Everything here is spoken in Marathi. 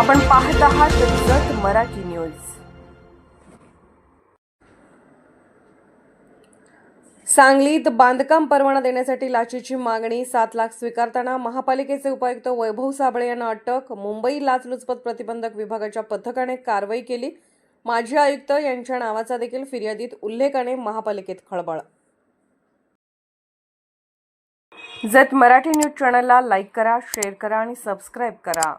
आपण पाहत आहात जत मराठी न्यूज. सांगलीत बांधकाम परवाना देण्यासाठी लाचेची मागणी सात लाख स्वीकारताना महापालिकेचे उपायुक्त वैभव साबळे यांना अटक मुंबई लाचलुचपत प्रतिबंधक विभागाच्या पथकाने कारवाई केली. माजी आयुक्त यांच्या नावाचा देखील फिर्यादीत उल्लेखाने महापालिकेत खळबळ. जत मराठी न्यूज चॅनलला लाईक करा शेअर करा आणि सबस्क्राईब करा.